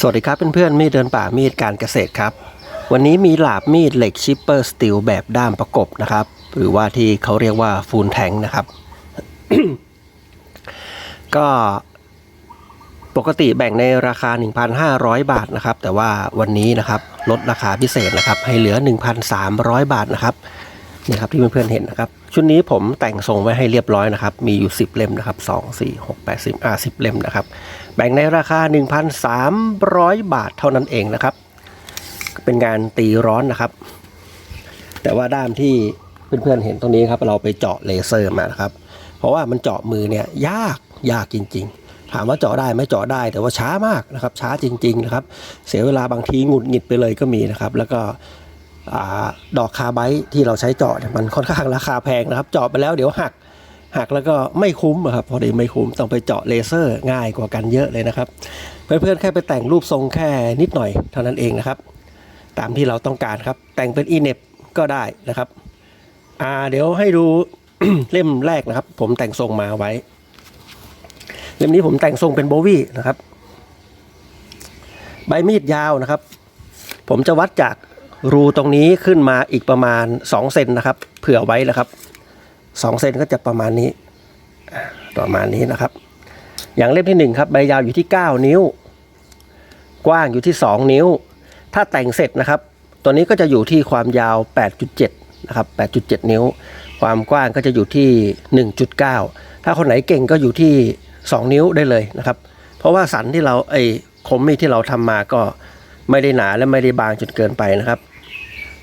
สวัสดีครับเพื่อนๆมีดเดินป่ามีดการเกษตรครับ วันนี้มีหลาบมีดเหล็กชิปเปอร์สตีลแบบด้ามประกบนะครับ หรือว่าที่เขาเรียกว่าฟูลแทงนะครับ ก็ปกติแบ่งในราคา 1,500 บาทนะครับ แต่ว่าวันนี้นะครับลดราคาพิเศษนะครับ ให้เหลือ 1,300 บาทนะครับ นี่ครับที่เพื่อนๆเห็นนะครับ ชุดนี้ผมแต่งทรงไว้ให้เรียบร้อยนะครับ มีอยู่ 10 เล่มนะครับ 2 4 6 8 10อ่า10 เล่มนะครับ แบ่งในราคา 1,300 บาทเท่านั้นเองนะครับ เป็นงานตีร้อนนะครับ แต่ว่าด้ามที่เพื่อนๆเห็นตรงนี้ครับ เราไปเจาะเลเซอร์มานะครับ เพราะว่ามันเจาะมือเนี่ยยากยากจริง ๆถามว่าเจาะได้ไหมเจาะได้แต่ว่าช้ามากนะครับช้าจริง ๆ นะครับ เสียเวลาบางทีหงุดหงิดไปเลยก็มีนะครับ แล้วก็ ดอกคาร์ไบต์ที่เราใช้เจาะเนี่ยมันค่อนข้างราคาแพงนะครับเจาะไปแล้วเดี๋ยวหักหักแล้วก็ไม่คุ้มอะครับพอดีไม่คุ้มต้องไปเจาะเลเซอร์ง่ายกว่ากันเยอะเลยนะครับ เพื่อนๆแค่ไปแต่งรูปทรงแค่นิดหน่อยเท่านั้นเองนะครับ ตามที่เราต้องการครับ แต่งเป็นอีเน็บก็ได้นะครับอ่าเดี๋ยวให้ดูเล่มแรกนะครับ ผมแต่งทรงมาไว้ เล่มนี้ผมแต่งทรงเป็นโบวี่นะครับ ใบมีดยาวนะครับ ผมจะวัดจาก รูตรงนี้ขึ้นมาอีกประมาณ2เซนนะครับ เผื่อไว้นะครับสองเซนก็จะประมาณนี้ประมาณนี้นะครับ อย่างเล่มที่หนึ่งครับใบยาวอยู่ที่ 9 นิ้ว กว้างอยู่ที่ 2 นิ้ว ถ้าแต่งเสร็จนะครับ ตัวนี้ก็จะอยู่ที่ความยาว 8.7 นะครับ 8.7 นิ้ว ความกว้างก็จะอยู่ที่ 1.9 ถ้าคนไหนเก่งก็อยู่ที่ 2 นิ้วได้เลยนะครับ เพราะว่าสันที่เราไอ้คมมีดที่เราทำมาก็ไม่ได้หนาและไม่ได้บางจนเกินไปนะครับ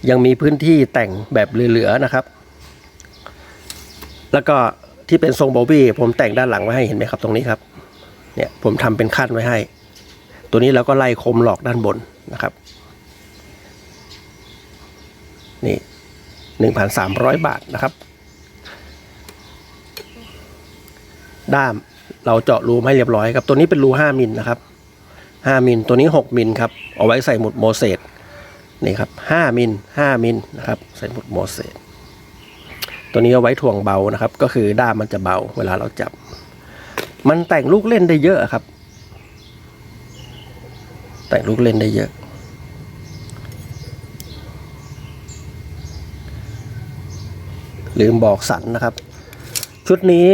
ยังมีพื้นที่แต่งแบบเหลือๆนะครับ แล้วก็ที่เป็นทรงโบวี่ผมแต่งด้านหลังไว้ให้เห็นไหมครับตรงนี้ครับ เนี่ยผมทำเป็นขั้นไว้ให้ ตัวนี้เราก็ไล่คมหลอกด้านบนนะครับ นี่หนึ่งพันสามร้อยบาทนะครับ ด้ามเราเจาะรูให้เรียบร้อยครับ ตัวนี้เป็นรูห้ามิลนะครับห้ามิลตัวนี้หกมิลครับ เอาไว้ใส่หมุดโมเสส นี่ครับห้ามิลห้ามิลนะครับใส่หมุดโมเสสตัวนี้เอาไว้ถ่วงเบานะครับ ก็คือด้ามมันจะเบาเวลาเราจับ มันแต่งลูกเล่นได้เยอะครับ แต่งลูกเล่นได้เยอะ ลืมบอกสันนะครับ ชุดนี้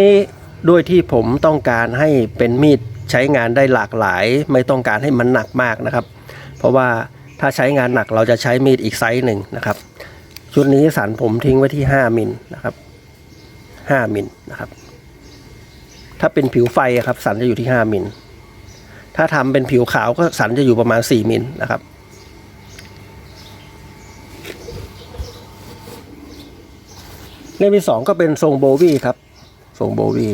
ด้วยที่ผมต้องการให้เป็นมีดใช้งานได้หลากหลาย ไม่ต้องการให้มันหนักมากนะครับ เพราะว่า ถ้าใช้งานหนักเราจะใช้มีดอีกไซส์หนึ่งนะครับ ชุดนี้สันผมทิ้งไว้ที่ 5มิลนะครับ 5มิลนะครับ ถ้าเป็นผิวไฟครับ สันจะอยู่ที่ 5มิลถ้าทำเป็นผิวขาวก็สันจะอยู่ประมาณ 4มิลนะครับเล่มที่สองก็เป็นทรงโบวี่ครับ ทรงโบวี่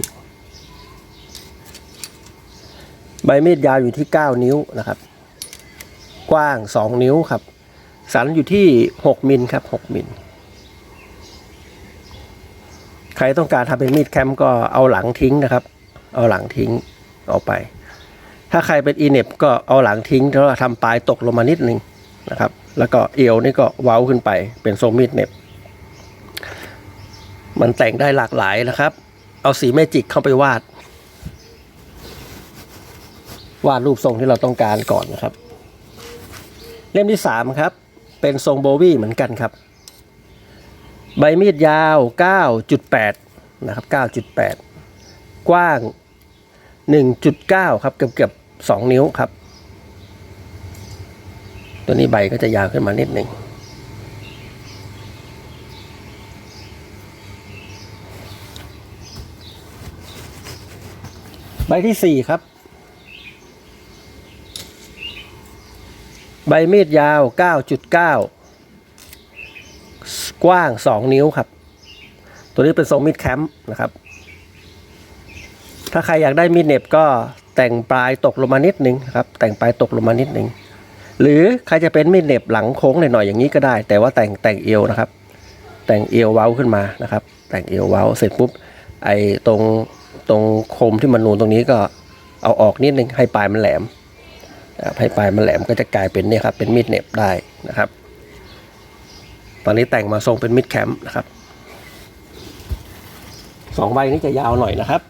ใบมีดยาวอยู่ที่ 9 นิ้วนะครับ ว้าง 2 นิ้วครับ สันอยู่ที่ 6 มิลครับ 6 มิล ใครต้องการทำเป็นมีดแคมก็เอาหลังทิ้งนะครับ เอาหลังทิ้งออกไป ถ้าใครเป็นอีเน็บก็เอาหลังทิ้งแล้วทำปลายตกลงมานิดนึงนะครับ แล้วก็เอวนี่ก็เว้าขึ้นไปเป็นทรงมีดเน็บ มันแต่งได้หลากหลายนะครับ เอาสีเมจิกเข้าไปวาดวาดรูปทรงที่เราต้องการก่อนนะครับ เล่มที่สามครับ เป็นทรงโบวี่เหมือนกันครับ ใบมีดยาว 9.8 นะครับ 9.8 กว้าง 1.9 ครับ เกือบเกือบ2นิ้วครับ ตัวนี้ใบก็จะยาวขึ้นมานิดหนึ่งใบที่สี่ครับ ใบมีดยาว 9.9 กว้าง 2 นิ้วครับ ตัวนี้เป็นทรงมีดแคมป์นะครับ ถ้าใครอยากได้มีดเน็บก็แต่งปลายตกลงมานิดนึงครับ แต่งปลายตกลงมานิดนึง หรือใครจะเป็นมีดเน็บหลังโค้งหน่อยๆอย่างนี้ก็ได้ แต่ว่าแต่งแต่งเอวนะครับ แต่งเอวเว้าขึ้นมานะครับ แต่งเอวเว้าเสร็จปุ๊บไอ้ตรงตรงคมที่มันนูนตรงนี้ก็เอาออกนิดนึงให้ปลายมันแหลม ให้ปลายมันแหลมก็จะกลายเป็นเนี่ยครับเป็นมีดเน็บได้นะครับ ตอนนี้แต่งมาทรงเป็นมิดแคมป์นะครับสองใบนี้จะยาวหน่อยนะครับ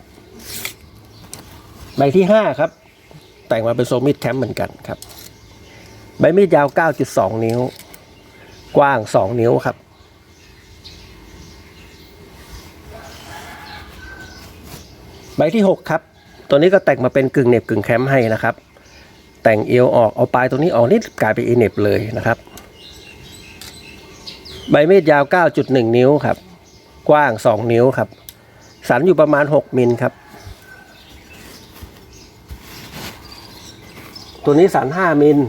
ใบที่ห้าครับ แต่งมาเป็นทรงมีดแคมป์เหมือนกันครับ ใบมีดยาว 9.2 นิ้ว กว้าง 2 นิ้วครับใบที่ 6 ครับ ตัวนี้ก็แต่งมาเป็นกึ่งเน็บกึ่งแคมป์ให้นะครับ แต่งเอวออกเอาปลายตรงนี้ออกนี่กลายเป็นเอเหน็บเลยนะครับ ใบมีดยาว 9.1 นิ้วครับ กว้าง 2 นิ้วครับ สันอยู่ประมาณ 6 มิลครับ ตัวนี้สัน 5 มิล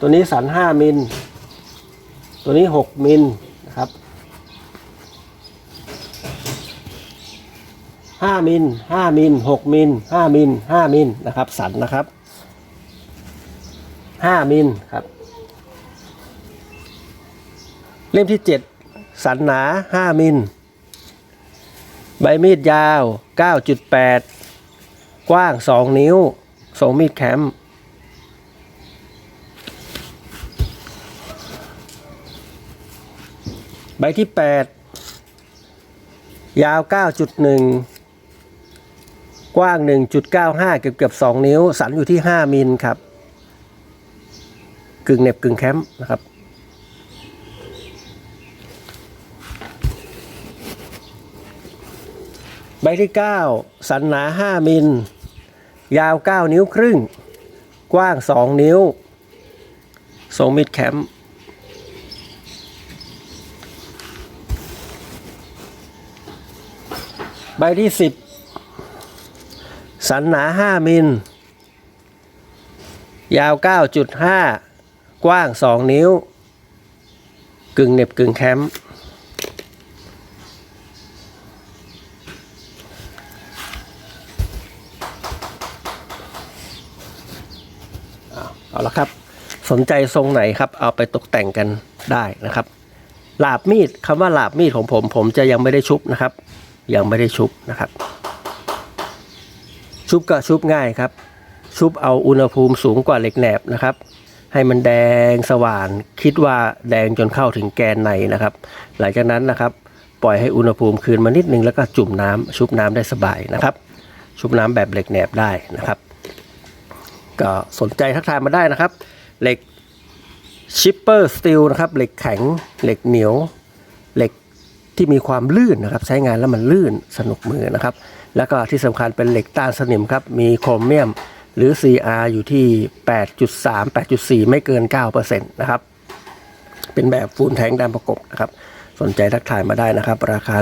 ตัวนี้สัน 5 มิล ตัวนี้ 6 มิลนะครับ 5มิล5มิล6มิล5มิล5มิลนะครับ สันนะครับ5มิลครับ เล่มที่ 7 สันหนา 5 มิล ใบมีดยาว 9.8 กว้าง 2 นิ้วทรงมีดแคมป์ใบที่ 8 ยาว 9.1 กว้าง 1.95 เกือบเกือบ2นิ้ว สันอยู่ที่ 5มิลครับ กึ่งเน็บกึ่งแคมป์นะครับ ใบที่ 9 สันหนา 5 มิล ยาว 9 นิ้วครึ่ง กว้าง 2 นิ้วทรงมิดแคมป์ใบที่ 10 สันหนา 5 มิล ยาว 9.5 กว้าง 2 นิ้ว กึ่งเน็บกึ่งแคมป์เอาละครับ สนใจทรงไหนครับ เอาไปตกแต่งกันได้นะครับหลาบมีดคำว่าหลาบมีดของผม ผมจะยังไม่ได้ชุบนะครับ ยังไม่ได้ชุบนะครับ ชุบก็ชุบง่ายครับ ชุบเอาอุณหภูมิสูงกว่าเหล็กแหนบนะครับ ให้มันแดงสว่านคิดว่าแดงจนเข้าถึงแกนในนะครับ หลังจากนั้นนะครับ ปล่อยให้อุณหภูมิคืนมานิดนึงแล้วก็จุ่มน้ำชุบน้ำได้สบายนะครับ ชุบน้ำแบบเหล็กแหนบได้นะครับ ก็สนใจทักทายมาได้นะครับ เหล็กชิปเปอร์สตีลนะครับเหล็กแข็งเหล็กเหนียวเหล็กที่มีความลื่นนะครับ ใช้งานแล้วมันลื่นสนุกมือนะครับ แล้วก็ที่สำคัญเป็นเหล็กต้านสนิมครับ มีโครเมียมหรือ CR อยู่ที่ 8.3 8.4 ไม่เกิน 9%นะครับ เป็นแบบฟูลแทงด้านประกบนะครับ สนใจทักทายมาได้นะครับ ราคา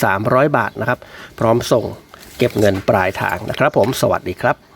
1,300 บาทนะครับ พร้อมส่งเก็บเงินปลายทางนะครับผม สวัสดีครับ